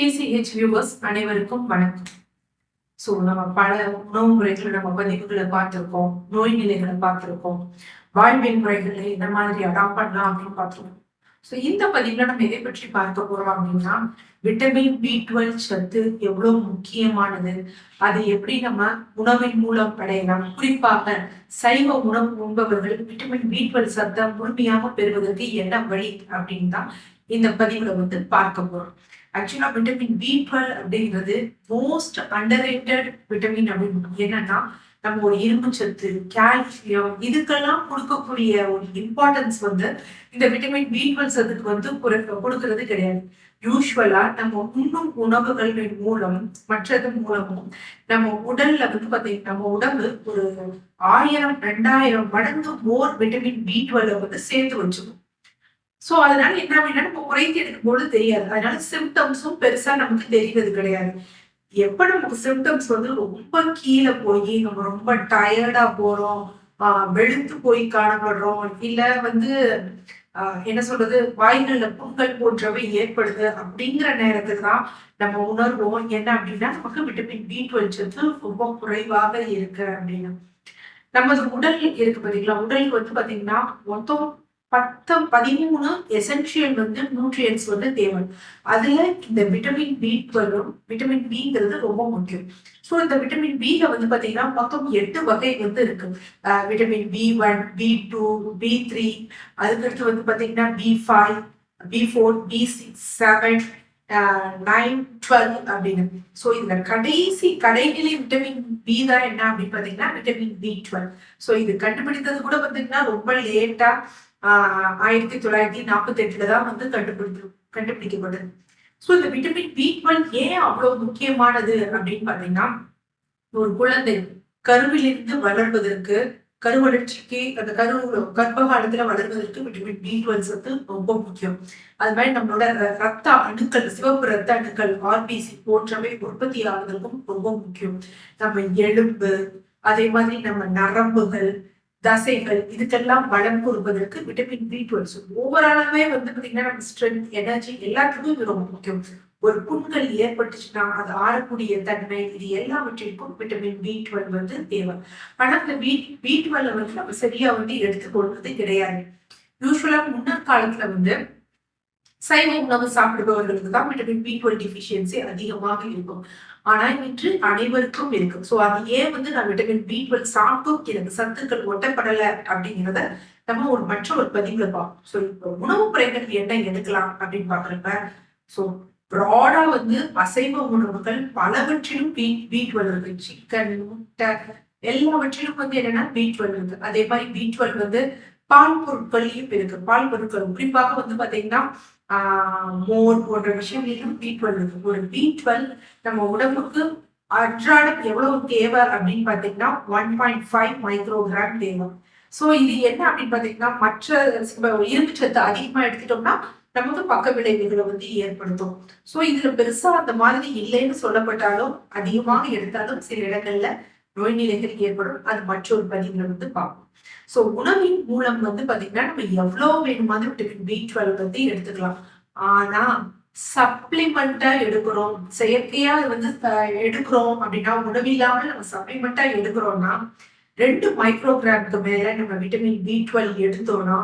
DCH viewers அனைவருக்கும் வணக்கம். So நம்ம பல உணவு முறைகளை நம்ம பதிவுகளை பார்த்துருக்கோம் நோய் நிலைகளை பார்த்துருக்கோம் வாழ்வின் முறைகளை இந்த மாதிரி அடாப்ட் பண்ணலாம் அப்படின்னு பார்த்துருக்கோம். ஸோ இந்த பதிவில் நம்ம எதை பற்றி பார்க்க போறோம் அப்படின்னா விட்டமின் பி டுவெல் சத்து எவ்வளவு முக்கியமானது அதை எப்படி நம்ம உணவின் மூலம் அடையலாம். குறிப்பாக சைவ உணவு உண்பவர்கள் விட்டமின் பி டுவெல் சத்தை முழுமையாக பெறுவதற்கு என்ன வழி அப்படின்னு தான் இந்த பதிவுல வந்து பார்க்க போறோம். ஆக்சுவலா விட்டமின் பி டுவெல் அப்படிங்கிறது மோஸ்ட் அண்டர் விட்டமின் அப்படின்னு என்னன்னா நம்ம ஒரு இரும்பு சத்து கால்சியம் இதுக்கெல்லாம் கொடுக்கக்கூடிய ஒரு இம்பார்ட்டன்ஸ் வந்து இந்த விட்டமின் பி டுவெல் சத்துக்கு வந்து கொடுக்கறது கிடையாது. யூஸ்வலா நம்ம உண்ணும் உணவுகளின் மூலம் மற்றது மூலமும் நம்ம உடல்ல வந்து பார்த்தீங்கன்னா நம்ம உடம்பு ஒரு ஆயிரம் ரெண்டாயிரம் மடங்கு மோர் விட்டமின் பி டுவெல் வந்து சேர்த்து வச்சுக்கும் சோ அதனால என்ன அப்படின்னா நம்ம குறைத்து எடுக்கும் போது தெரியாது. அதனால சிம்டம்ஸும் பெருசா நமக்கு தெரிகிறது கிடையாது. எப்ப நமக்கு சிம்டம்ஸ் வந்து ரொம்ப கீழே போய் நம்ம ரொம்ப டயர்டா போறோம் ஆஹ் வெளுத்து போய் காணப்படுறோம் இல்ல வந்து ஆஹ் என்ன சொல்றது வாய்கள்ல புண்கள் போன்றவை ஏற்படுது அப்படிங்கிற நேரத்துக்கு தான் நம்ம உணர்வோம். என்ன அப்படின்னா நமக்கு விட்டமின் பி டுவெல் சத்து ரொம்ப குறைவாக இருக்கு அப்படின்னு. நமது உடல் இருக்கு பாத்தீங்களா? உடலுக்கு வந்து பாத்தீங்கன்னா மொத்தம் பத்து பதிமூணு எசென்ஷியல் வந்து நியூட்ரியன்ஸ் வந்து தேவை. அதுல இந்த விட்டமின் பி டுவெல்லும் விட்டமின் பிங்கிறது ரொம்ப முக்கியம். ஸோ இந்த விட்டமின் பில வந்து பாத்தீங்கன்னா மொத்தம் எட்டு வகை வந்து இருக்கு. Vitamin B one B two B three அதுக்கடுத்து வந்து பாத்தீங்கன்னா B five B four B six seven nine twelve அப்படின்னு. ஸோ இதுல கடைசி கடைநிலை விட்டமின் பி தான் என்ன அப்படின்னு பாத்தீங்கன்னா விட்டமின் பி டுவெல் ஸோ இது கண்டுபிடித்தது கூட பாத்தீங்கன்னா ரொம்ப லேட்டா ஆஹ் ஆயிரத்தி தொள்ளாயிரத்தி நாற்பத்தி எட்டுல தான் வந்து கண்டுபிடித்து கண்டுபிடிக்கப்பட்டது. ஸோ இந்த விட்டமின் பி டுவெல் ஏன் அவ்வளவு முக்கியமானது அப்படின்னு பாத்தீங்கன்னா ஒரு குழந்தை கருவிலிருந்து வளர்வதற்கு கருவளர்ச்சிக்கு அந்த கரு கர்ப்ப காலத்துல வளர்வதற்கு விட்டமின் பி டுவெல் சத்து ரொம்ப முக்கியம். அது மாதிரி நம்மளோட ரத்த அணுக்கள் சிவப்பு ரத்த அணுக்கள் ஆர்பிசி போன்றவை உற்பத்தி ஆகுவதற்கும் ரொம்ப முக்கியம். நம்ம எலும்பு அதே மாதிரி நம்ம நரம்புகள் தசைகள் இதுக்கெல்லாம் பலம் கூறுவதற்கு விட்டமின் பி டுவெல்ஸ் ஓவராலாவே வந்து பார்த்தீங்கன்னா நம்ம ஸ்ட்ரென்த் எனர்ஜி எல்லாத்துக்கும் இது ரொம்ப முக்கியம். ஒரு புண்கள் ஏற்பட்டுச்சுன்னா அது ஆறக்கூடிய தன்மை இது எல்லாவற்றிற்கும் விட்டமின் பி டுவெல் வந்து தேவை. ஆனால் இந்த பி பி டுவெல் வந்து நம்ம சரியா வந்து எடுத்துக்கொள்வது கிடையாது. யூஸ்வலா முன்னர் காலத்துல வந்து சைவ உணவு சாப்பிடுபவர்களுக்கு தான் விட்டமின் பி டுவெல் டிஃபிஷியன்சி அதிகமாக இருக்கும். ஆனால் இன்று அனைவருக்கும் இருக்கும். ஸோ அது ஏன் வந்து நான் விட்டமின் பி டுவெல் சாப்பிட்டும்? எனக்கு சத்துக்கள் ஒட்டப்படல அப்படிங்கிறத நம்ம ஒரு மற்ற ஒரு பதிவுல பார்ப்போம். ஸோ இப்போ உணவு முறைகள் என்ன எடுக்கலாம் அப்படின்னு பாக்குறப்ப ஸோ ப்ராடா வந்து அசைவ உணவுகள் பலவற்றிலும் பி பி டுவெல் இருக்கு. சிக்கன் முட்டை எல்லாவற்றிலும் வந்து என்னன்னா பி டுவெல் இருக்கு. அதே மாதிரி பி டுவெல் வந்து பால் பொருட்கள்லயும் இருக்கு. பால் பொருட்கள் குறிப்பாக வந்து பாத்தீங்கன்னா மோர் போன்ற விஷயங்களிலும் பி டுவெல் இருக்கு. ஒரு பி டுவெல் நம்ம உடம்புக்கு அன்றாடம் எவ்வளவு தேவை அப்படின்னு பாத்தீங்கன்னா ஒன் பாயிண்ட் ஃபைவ் மைக்ரோகிராம் தேவை. சோ இது என்ன அப்படின்னு பாத்தீங்கன்னா மற்ற இரும்பு சத்து அதிகமா எடுத்துட்டோம்னா நமக்கு பக்க விளைவுகளை வந்து ஏற்படுத்தும். சோ இதுல பெருசா அந்த மாதிரி இல்லைன்னு சொல்லப்பட்டாலும் அதிகமாக எடுத்தாலும் சில இடங்கள்ல நோய் நிலைகள் ஏற்படும் அது மற்றொரு பதிவுல வந்து பார்ப்போம். சோ உணவின் மூலம் வந்து பாத்தீங்கன்னா நம்ம எவ்வளவு வேணுமாதிரி விட்டமின் பி டுவெல் வந்து எடுத்துக்கலாம். ஆனா சப்ளிமெண்டா எடுக்கிறோம் செயற்கையா வந்து எடுக்கிறோம் அப்படின்னா உணவில்லாமல் நம்ம சப்ளிமெண்டா எடுக்கிறோம்னா ரெண்டு மைக்ரோகிராமுக்கு மேல நம்ம விட்டமின் பி டுவெல் எடுத்தோம்னா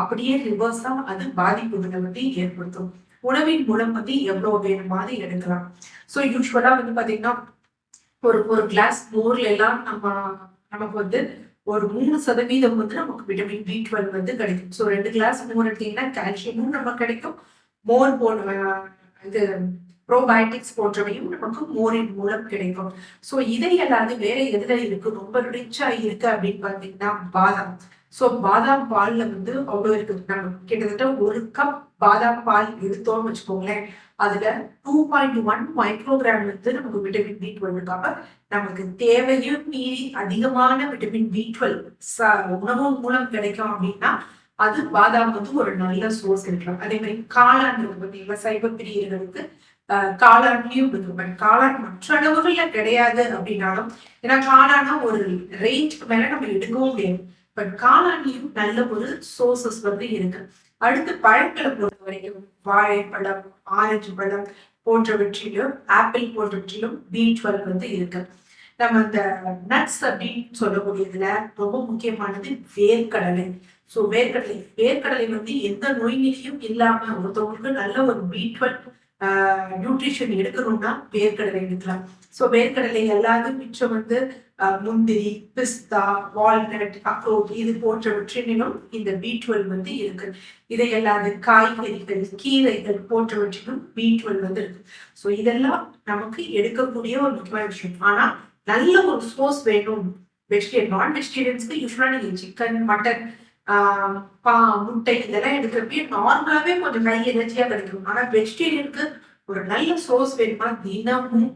அப்படியே ரிவர்ஸா அது பாதிப்புகளை வந்து ஏற்படுத்தும். உணவின் மூலம் வந்து எவ்வளவு வேணுமாதிரி எடுக்கலாம். ஸோ யூஸ்வலா வந்து பாத்தீங்கன்னா ஒரு ஒரு கிளாஸ் மோர்ல எல்லாம் நம்ம நமக்கு வந்து ஒரு மூணு சதவீதம் வந்து நமக்கு விட்டமின் பி டுவெல் வந்து கிடைக்கும். ஸோ ரெண்டு கிளாஸ் மோர் எடுத்தீங்கன்னா கால்சியமும் நமக்கு கிடைக்கும். மோர் போன இது ப்ரோபயோட்டிக்ஸ் போன்றவையும் நமக்கு மோரின் மூலம் கிடைக்கும். ஸோ இதை அல்லாது வேற எதுல இருக்கு? ரொம்ப ரிச்சா இருக்கு அப்படின்னு பார்த்தீங்கன்னா பாதாம். ஸோ பாதாம் பால்ல வந்து அவ்வளோ இருக்கு. நம்ம கிட்டத்தட்ட ஒரு கப் பாதாம் பால் எடுத்தோம்னு வச்சுக்கோங்களேன். அதுல டூ பாயிண்ட் ஒன் மைக்ரோகிராம் வந்து நமக்கு விட்டமின் பி டுவெல் இருக்காம நமக்கு தேவையும் மீறி அதிகமான விட்டமின் பி டுவெல் உணவு மூலம் கிடைக்கும் அப்படின்னா அது பாதாம் வந்து ஒரு நல்ல சோர்ஸ் இருக்கலாம். அதே மாதிரி காளான் இருக்கு பார்த்தீங்களா சைவ பிரியர்களுக்கு காளான்லயும் இருக்கு பட் காளான் மற்ற அளவுகள்ல கிடையாது அப்படின்னாலும் ஏன்னா காளானா ஒரு ரேஞ்சுக்கு மேல நம்ம எடுக்கவும் முடியாது. பட் காளான்லயும் நல்ல ஒரு சோர்சஸ் வந்து இருக்கு. அடுத்து பழங்களை பொறுத்த வரைக்கும் வாழைப்பழம் ஆரஞ்சு பழம் போன்றவற்றிலும் ஆப்பிள் போன்றவற்றிலும் பி டுவெல் வந்து இருக்கு. நம்ம இந்த நட்ஸ் அப்படின்னு சொல்லக்கூடியதுல ரொம்ப முக்கியமானது வேர்க்கடலை. ஸோ வேர்க்கடலை வேர்க்கடலை வந்து எந்த நோய் நிலையும் இல்லாம ஒருத்தவங்களுக்கு நல்ல ஒரு பி டுவெல் நியூட்ரிஷன் எடுக்கணும்னா வேர்க்கடலை எடுக்கலாம். ஸோ வேர்க்கடலை எல்லாரும் மிச்சம் வந்து முந்திரி பிஸ்தா வால்நட் அக்ரோட் இது போன்றவற்றினும் இந்த பி டுவெல் வந்து இருக்கு. இதை எல்லாது காய்கறிகள் கீரைகள் போன்றவற்றிலும் பி டுவெல் வந்து இருக்கு. ஸோ இதெல்லாம் நமக்கு எடுக்கக்கூடிய ஒரு முக்கியமான விஷயம். ஆனா நல்ல ஒரு சோர்ஸ் வேணும். வெஜிடேரியன் நான் வெஜிடேரியன்ஸ்க்கு யூஸ்வலாக நீங்கள் சிக்கன் மட்டன் முட்டை இதெல்லாம் எடுக்கிறப்பே நார்மலாவே கொஞ்சம் கை எனர்ஜியா கிடைக்கும். ஆனா வெஜிடேரியனுக்கு ஒரு நல்ல சோர்ஸ் வேணுமா தினமும்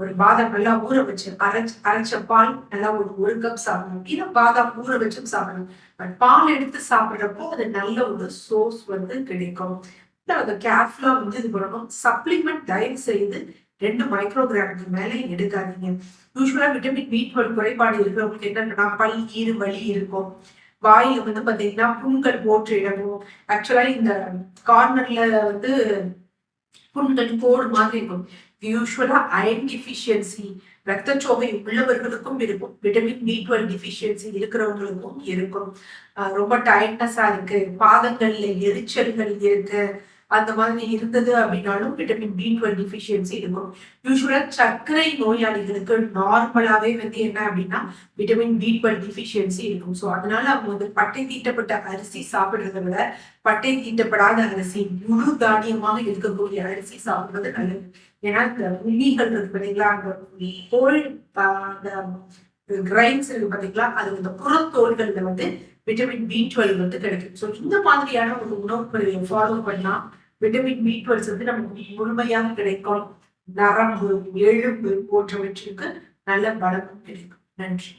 ஒரு பாதாம் நல்லா ஊற வச்சு அரைச்சு அரைச்ச பால் நல்லா ஒரு ஒரு கப் சாப்பிடணும். இல்லை பாதாம் ஊற வச்சும் சாப்பிடணும். பட் பால் எடுத்து சாப்பிட்றப்போ அது நல்ல ஒரு சோர்ஸ் வந்து கிடைக்கும். அதை கேர்ஃபுல்லா வந்து இது பண்ணணும். சப்ளிமெண்ட் தயவு செய்து ரெண்டு மைக்ரோகிராமுக்கு மேலே எடுக்காதீங்க. யூஸ்வலா விட்டமின் பி டுவெல் குறைபாடு இருக்கிறவங்களுக்கு என்னன்னா பல் ஈறு வலி இருக்கும். வாயில வந்து பாத்தீங்கன்னா புண்கள் போட்டு இடமும். ஆக்சுவலா இந்த கார்னர்ல வந்து புண்கள் கோடு மாதிரி இருக்கும். யூஸ்வலா அயன் டிஃபிஷியன்சி ரத்தச்சோகை உள்ளவர்களுக்கும் இருக்கும். விட்டமின் பி டுவெல் டிஃபிஷியன்சி இருக்கிறவங்களுக்கும் இருக்கும். ரொம்ப டயர்ட்னஸா இருக்கு. பாதங்கள்ல எரிச்சல்கள் இருக்கு. அந்த மாதிரி இருந்தது அப்படின்னாலும் விட்டமின் பி டுவெல் டிஃபிஷியன்சி இருக்கும். யூஸ்வலா சர்க்கரை நோயாளிகளுக்கு நார்மலாவே வந்து என்ன அப்படின்னா விட்டமின் பி டுவெல் டிஃபிஷியன்சி இருக்கும். ஸோ அதனால அவங்க வந்து பட்டை தீட்டப்பட்ட அரிசி சாப்பிடுறத விட பட்டை தீட்டப்படாத அரிசி முழு தானியமாக இருக்கக்கூடிய அரிசி சாப்பிடுறது நல்லது. ஏன்னா இந்த உள்ளிகள் இருக்கு பார்த்தீங்களா அந்த தோல் அந்த கிரைன்ஸ் இருக்கு பார்த்தீங்களா அது இந்த புறத்தோள்கள்ல வந்து விட்டமின் பி டுவெல் வந்து கிடைக்கும். ஸோ இந்த மாதிரியான ஒரு உணவு முறையை ஃபாலோ பண்ணா விட்டமின் பி டுவெல்ஸ் வந்து நமக்கு முழுமையாக கிடைக்கும். நரம்பு எலும்பு போன்றவற்றிற்கு நல்ல பலமும் கிடைக்கும். நன்றி.